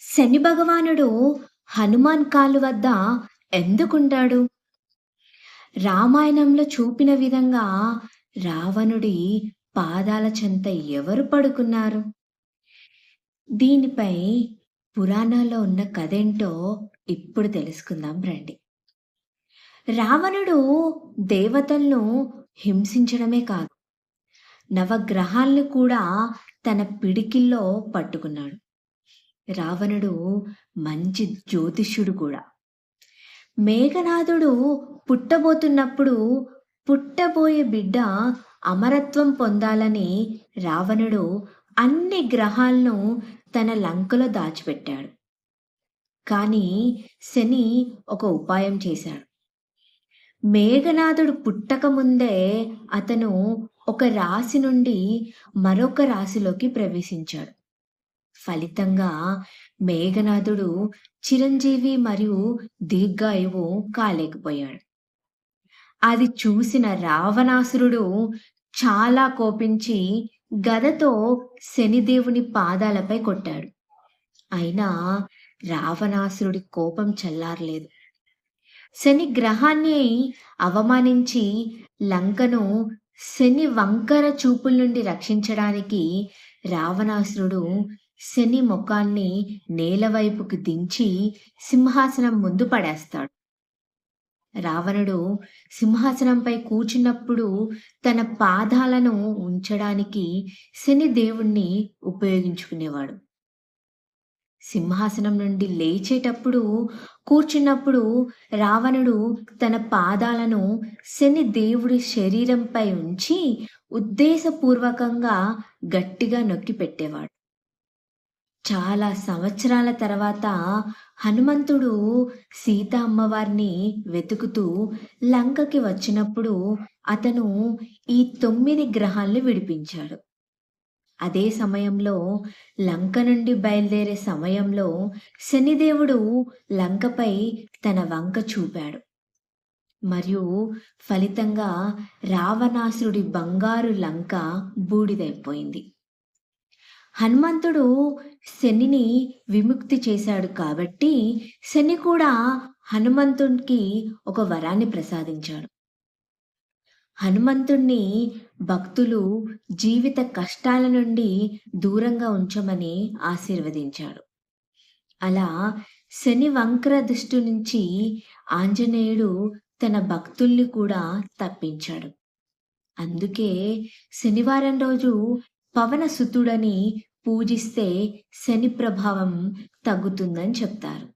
శని భగవానుడు హనుమాన్ కాలు వద్ద ఎందుకుంటాడు? రామాయణంలో చూపిన విధంగా రావణుడి పాదాల చెంత ఎవరు పడుకున్నారు? దీనిపై పురాణాల్లో ఉన్న కథేంటో ఇప్పుడు తెలుసుకుందాం రండి. రావణుడు దేవతలను హింసించడమే కాదు నవగ్రహాలను కూడా తన పిడికిల్లో పట్టుకున్నాడు. రావణుడు మంచి జ్యోతిష్యుడు కూడా. మేఘనాథుడు పుట్టబోతున్నప్పుడు పుట్టబోయే బిడ్డ అమరత్వం పొందాలని రావణుడు అన్ని గ్రహాలను తన లంకలో దాచిపెట్టాడు. కానీ శని ఒక ఉపాయం చేశాడు. మేఘనాథుడు పుట్టకముందే అతను ఒక రాశి నుండి మరొక రాశిలోకి ప్రవేశించాడు. ఫలితంగా మేఘనాథుడు చిరంజీవి మరియు దీర్ఘాయువు కాలేకపోయాడు. అది చూసిన రావణాసురుడు చాలా కోపించి గదతో శనిదేవుని పాదాలపై కొట్టాడు. అయినా రావణాసురుడి కోపం చల్లారలేదు. శని గ్రహాన్ని అవమానించి లంకను శని వంకర చూపుల నుండి రక్షించడానికి రావణాసురుడు శని ముఖాన్ని నేలవైపుకి దించి సింహాసనం ముందు పడేస్తాడు. రావణుడు సింహాసనంపై కూర్చున్నప్పుడు తన పాదాలను ఉంచడానికి శని దేవుణ్ణి ఉపయోగించుకునేవాడు. సింహాసనం నుండి లేచేటప్పుడు కూర్చున్నప్పుడు రావణుడు తన పాదాలను శని దేవుడి శరీరంపై ఉంచి ఉద్దేశపూర్వకంగా గట్టిగా నొక్కి పెట్టేవాడు చాలా సంవత్సరాల తర్వాత హనుమంతుడు సీత అమ్మవారిని వెతుకుతూ లంకకి వచ్చినప్పుడు అతను ఈ తొమ్మిది గ్రహాల్ని విడిపించాడు. అదే సమయంలో లంక నుండి బయలుదేరే సమయంలో శనిదేవుడు లంకపై తన వంక చూపాడు. మరియు ఫలితంగా రావణాసురుడి బంగారు లంక బూడిదైపోయింది. హనుమంతుడు శనిని విముక్తి చేశాడు కాబట్టి శని కూడా హనుమంతుడికి ఒక వరాన్ని ప్రసాదించాడు. హనుమంతుణ్ణి భక్తులు జీవిత కష్టాల నుండి దూరంగా ఉంచమని ఆశీర్వదించాడు. అలా శని వంక్ర దృష్టి నుంచి ఆంజనేయుడు తన భక్తుల్ని కూడా తప్పించాడు. అందుకే శనివారం రోజు పవనసుతుడని పూజిస్తే శని ప్రభావం తగ్గుతుందని చెప్తారు.